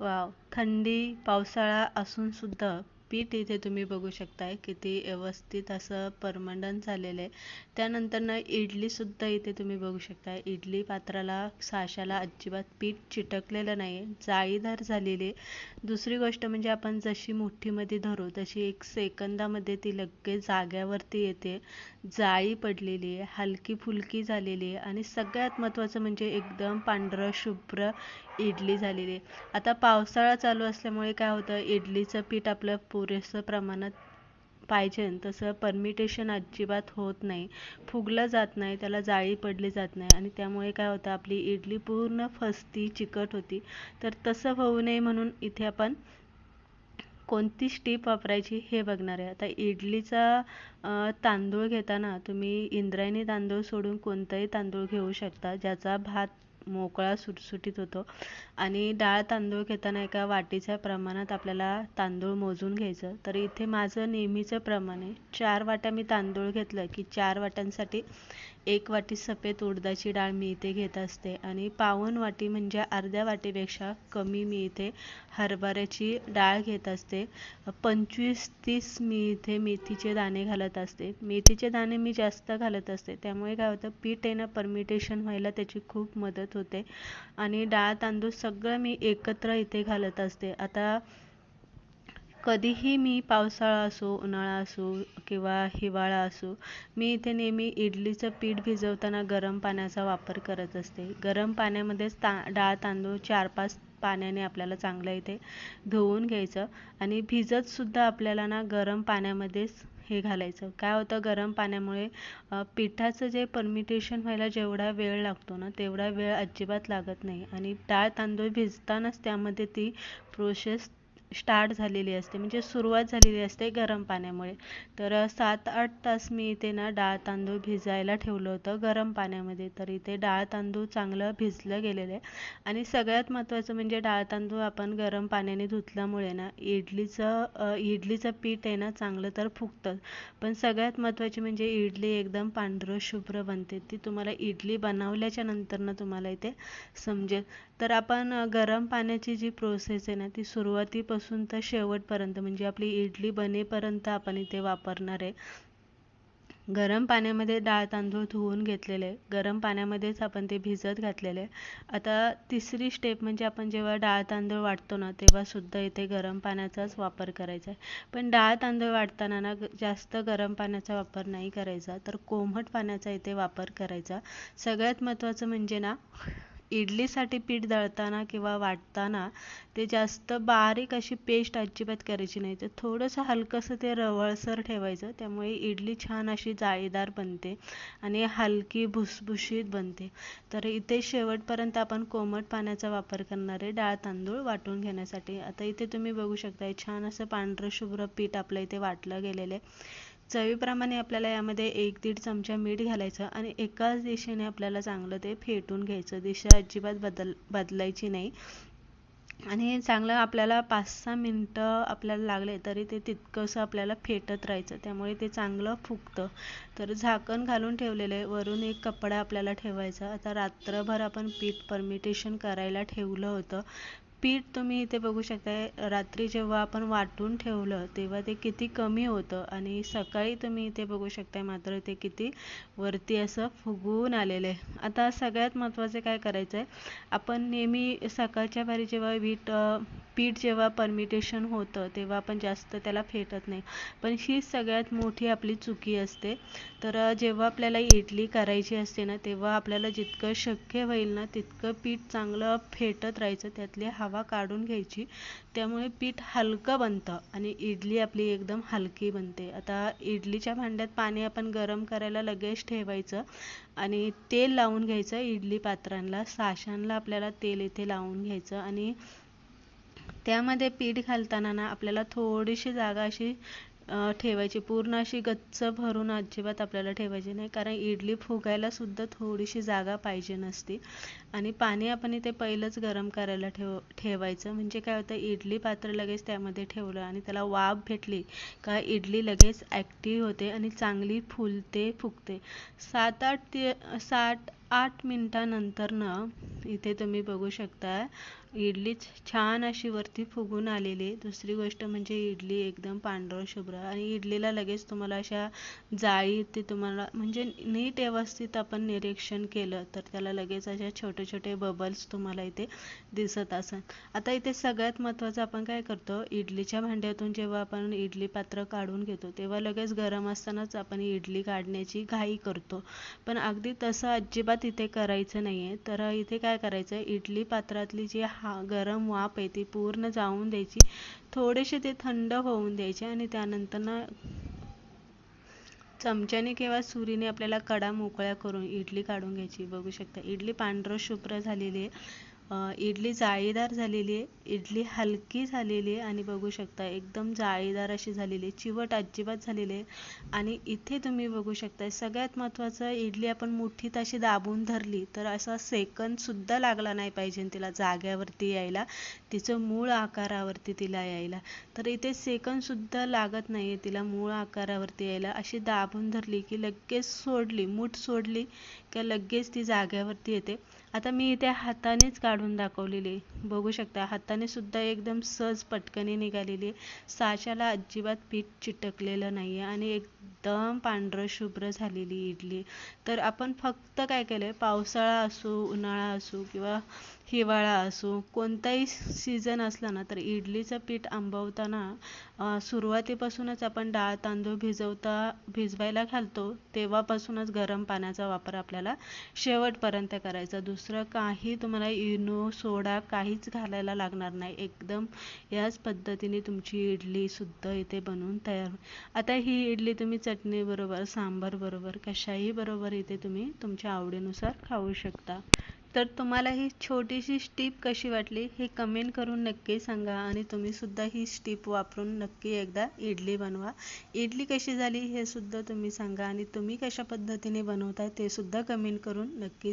Wow. थंडी पावसाळा असून सुद्धा पीठ इथे तुम्ही बघू शकताय किती व्यवस्थित असं परमंडन झालेलं आहे. त्यानंतर ना इडलीसुद्धा इथे तुम्ही बघू शकता इडली पात्राला साशाला अजिबात पीठ चिटकलेलं नाही आहे जाळीदार झालेली आहे. दुसरी गोष्ट म्हणजे आपण जशी मुठ्ठीमध्ये धरू तशी एक सेकंदामध्ये ती लगेच जाग्यावरती येते. जाळी पडलेली आहे हलकी फुलकी झालेली आहे आणि सगळ्यात महत्त्वाचं म्हणजे एकदम पांढरं शुभ्र इडली झालेली आहे. आता पावसाळा चालू असल्यामुळे काय होतं इडलीचं पीठ आपलं पुरेसं प्रमाणात पाहिजे. तसं परमिटेशन अजिबात होत नाही. फुगलं जात नाही त्याला जाळी पडली जात नाही. आणि त्यामुळे काय होतं आपली इडली पूर्ण फसती चिकट होती. तर तसं होऊ नये म्हणून इथे आपण कोणती स्टीप वापरायची हे बघणार आहे. आता इडलीचा तांदूळ घेताना तुम्ही इंद्रायणी तांदूळ सोडून कोणताही तांदूळ घेऊ शकता. ज्याचा भात मोकळा सुटसुटीत होतो. आणि डाळ तांदूळ घेताना एका वाटीच्या प्रमाणात आपल्याला तांदूळ मोजून घ्यायचं. तर इथे माझं नेहमीचं प्रमाण आहे. चार वाट्या मी तांदूळ घेतलं की चार वाट्यांसाठी एक वाटी सफेद उडदाची डाळ मी इथे घेत असते आणि पावन वाटी म्हणजे अर्ध्या वाटीपेक्षा कमी मी इथे हरभऱ्याची डाळ घेत असते. पंचवीस तीस मी इथे मेथीचे दाणे घालत असते. मेथीचे दाणे मी जास्त घालत असते. त्यामुळे काय होतं पीठ येणं परमिटेशन व्हायला त्याची खूप मदत होते. आणि डाळ तांदूळ सगळं मी एकत्र इथे घालत असते. आता कधीही मी पावसाळा असो उन्हाळा असो किंवा हिवाळा असो मी इथे नेहमी इडलीचं पीठ भिजवताना गरम पाण्याचा वापर करत असते. गरम पाण्यामध्येच ता डाळ तांदूळ चार पाच पाण्याने आपल्याला चांगलं इथे धुवून घ्यायचं आणि भिजतसुद्धा आपल्याला ना गरम पाण्यामध्येच हे घालायचं. काय होतं? गरम पाण्यामुळे पिठाचं जे परमिटेशन व्हायला जेवढा वेळ लागतो ना तेवढा वेळ अजिबात लागत नाही. आणि डाळ तांदूळ भिजतानाच त्यामध्ये ती प्रोसेस स्टार्ट झालेली असते म्हणजे सुरुवात झालेली असते गरम पाण्यामुळे. तर सात आठ तास मी इथे ना डाळ तांदूळ भिजायला ठेवलं होतं गरम पाण्यामध्ये. तर इथे डाळ तांदूळ चांगलं भिजलं गेलेलं आहे. आणि सगळ्यात महत्त्वाचं म्हणजे डाळ तांदूळ आपण गरम पाण्याने धुतल्यामुळे ना इडलीचं इडलीचं पीठ आहे ना चांगलं तर फुगतं. पण सगळ्यात महत्त्वाची म्हणजे इडली एकदम पांढरं शुभ्र बनते. ती तुम्हाला इडली बनवल्याच्या नंतर ना तुम्हाला इथे समजेल. तर आपण गरम पाण्याची जी प्रोसेस आहे ना ती सुरुवातीपासून तर शेवटपर्यंत म्हणजे आपली इडली बनेपर्यंत आपण इथे वापरणार आहे. गरम पाण्यामध्ये डाळ तांदूळ धुवून घेतलेले गरम पाण्यामध्येच आपण ते भिजत घातलेले. आता तिसरी स्टेप म्हणजे आपण जेव्हा डाळ तांदूळ वाटतो ना तेव्हा सुद्धा इथे गरम पाण्याचाच वापर करायचा आहे. पण डाळ तांदूळ वाटताना ना जास्त गरम पाण्याचा वापर नाही करायचा तर कोमट पाण्याचा इथे वापर करायचा. सगळ्यात महत्त्वाचं म्हणजे ना इडलीसाठी पीठ दळताना किंवा वाटताना ते जास्त बारीक अशी पेस्ट अजिबात करायची नाही. तर थोडंसं हलकंसं ते रवळसर ठेवायचं. त्यामुळे इडली छान अशी जाळीदार बनते आणि हलकी भुसभुशीत बनते. तर इथे शेवटपर्यंत आपण कोमट पाण्याचा वापर करणार आहे. डाळ तांदूळ वाटून घेण्यासाठी. आता इथे तुम्ही बघू शकता छान असं पांढरं शुभ्र पीठ आपल्या इथे वाटलं गेलेलं आहे. चवीप्रमाणे आपल्याला यामध्ये एक दीड चमचा मीठ घालायचं आणि एकाच दिशेने आपल्याला चांगलं ते फेटून घ्यायचं. दिशा अजिबात बदल बदलायची नाही. आणि चांगलं आपल्याला पाच सहा मिनटं आपल्याला लागले तरी ते तितकंसं आपल्याला फेटत राहायचं. त्यामुळे ते चांगलं फुगतं. तर झाकण घालून ठेवलेलं आहे. वरून एक कपडा आपल्याला ठेवायचा. आता रात्रभर आपण पीठ परमिटेशन करायला ठेवलं होतं. पीठ तुम्ही इथे बघू शकताय. रात्री जेव्हा आपण वाटून ठेवलं तेव्हा ते किती कमी होतं आणि सकाळी तुम्ही इथे बघू शकताय मात्र ते किती वरती असं फुगून आलेलं आहे. आता सगळ्यात महत्त्वाचं काय करायचं आहे आपण नेहमी सकाळच्या बारी जेव्हा वीट पीठ जेव्हा परमिटेशन होतं तेव्हा आपण जास्त त्याला फेटत नाही. पण ही सगळ्यात मोठी आपली चुकी असते. तर जेव्हा आपल्याला इडली करायची असते ना तेव्हा आपल्याला जितकं शक्य होईल ना तितकं पीठ चांगलं फेटत राहायचं त्यातली हवा काढून घ्यायची. त्यामुळे पीठ हलकं बनतं आणि इडली आपली एकदम हलकी बनते. आता इडलीच्या भांड्यात पाणी आपण गरम करायला लगेच ठेवायचं आणि तेल लावून घ्यायचं. इडली पात्रांना साशांना आपल्याला तेल इथे लावून घ्यायचं आणि त्यामध्ये पीठ घालताना ना आपल्याला थोडीशी जागा अशी ठेवायची. पूर्ण अशी गच्च भरून अजिबात आपल्याला ठेवायची नाही. कारण इडली फुगायला सुद्धा थोडीशी जागा पाहिजे नसते. आणि पाणी आपण इथे पहिलंच गरम करायला ठेव ठेवायचं. म्हणजे काय होतं इडली पात्र लगेच त्यामध्ये ठेवलं आणि त्याला वाफ भेटली का इडली लगेच ॲक्टिव्ह होते आणि चांगली फुलते फुगते. सात आठ ते साठ आठ मिनटानंतरनं इथे तुम्ही बघू शकता इडलीच छान अशी वरती फुगून आलेली. दुसरी गोष्ट म्हणजे इडली एकदम पांढरं शुभ्र. आणि इडलीला लगेच तुम्हाला अशा जाळी ते तुम्हाला म्हणजे नीट व्यवस्थित आपण निरीक्षण केलं तर त्याला लगेच अशा छोटे छोटे बबल्स तुम्हाला इथे दिसत असेल. आता इथे सगळ्यात महत्त्वाचं आपण काय करतो? इडलीच्या भांड्यातून जेव्हा आपण इडली पात्र काढून घेतो तेव्हा लगेच गरम असतानाच आपण इडली काढण्याची घाई करतो. पण अगदी तसं अजिबात इथे करायचं नाही आहे तर इथे काय करायचं? इडली पात्रातली जी हा गरम वाफ येते पूर्ण जाऊन द्यायची. थोडेसे ते थंड होऊन द्यायचे आणि त्यानंतर ना चमच्याने किंवा सुरीने आपल्याला कडा मोकळ्या करून इडली काढून घ्यायची. बघू शकता इडली पांढरं शुभ्र झालेली आहे. इडली जाळीदार झालेली आहे. इडली हलकी झालेली आहे आणि बघू शकता एकदम जाळीदार अशी झालेली आहे. चिवट अजिबात झालेली आहे. आणि इथे तुम्ही बघू शकता सगळ्यात महत्त्वाचं इडली आपण मुठीत अशी दाबून धरली तर असा सेकंदसुद्धा लागला नाही पाहिजे तिला जाग्यावरती यायला. तिचं मूळ आकारावरती तिला यायला. तर इथे सेकंदसुद्धा लागत नाही आहे तिला मूळ आकारावरती यायला. अशी दाबून धरली की लगेच सोडली मूठ सोडली की लगेच ती जाग्यावरती येते. आता मी इथे हातानेच काढून दाखवलेली बघू शकता हाताने सुद्धा एकदम सहज पटकने निघालेली साच्याला अजिबात पीठ चिटकलेलं नाही आहे आणि एकदम पांढरं शुभ्र झालेली इडली. तर आपण फक्त काय केलं आहे पावसाळा असो उन्हाळा असो किंवा हिवाळा असो कोणताही सीझन असला ना तर इडलीचं पीठ आंबवताना सुरुवातीपासूनच आपण डाळ तांदूळ भिजवता भिजवायला घालतो. तेव्हापासूनच गरम पाण्याचा वापर आपल्याला शेवटपर्यंत करायचा. दुसरं काही तुम्हाला इनो सोडा काहीच घालायला लागणार नाही. एकदम याच पद्धतीने तुमची इडलीसुद्धा इथे बनवून तयार आता ही इडली तुम्ही चटणी बरोबर बरोबर कशाही बरोबर इथे तुम्ही तुमच्या आवडीनुसार खाऊ शकता. तर तुम्हाला ही छोटीशी स्टीप कशी वाटली हे कमेंट करून नक्की सांगा आणि तुम्ही सुद्धा ही स्टीप वापरून नक्की एकदा इडली बनवा. इडली कशी झाली हे सुद्धा तुम्ही सांगा आणि तुम्ही कशा पद्धतीने बनवताय ते सुद्धा कमेंट करून नक्की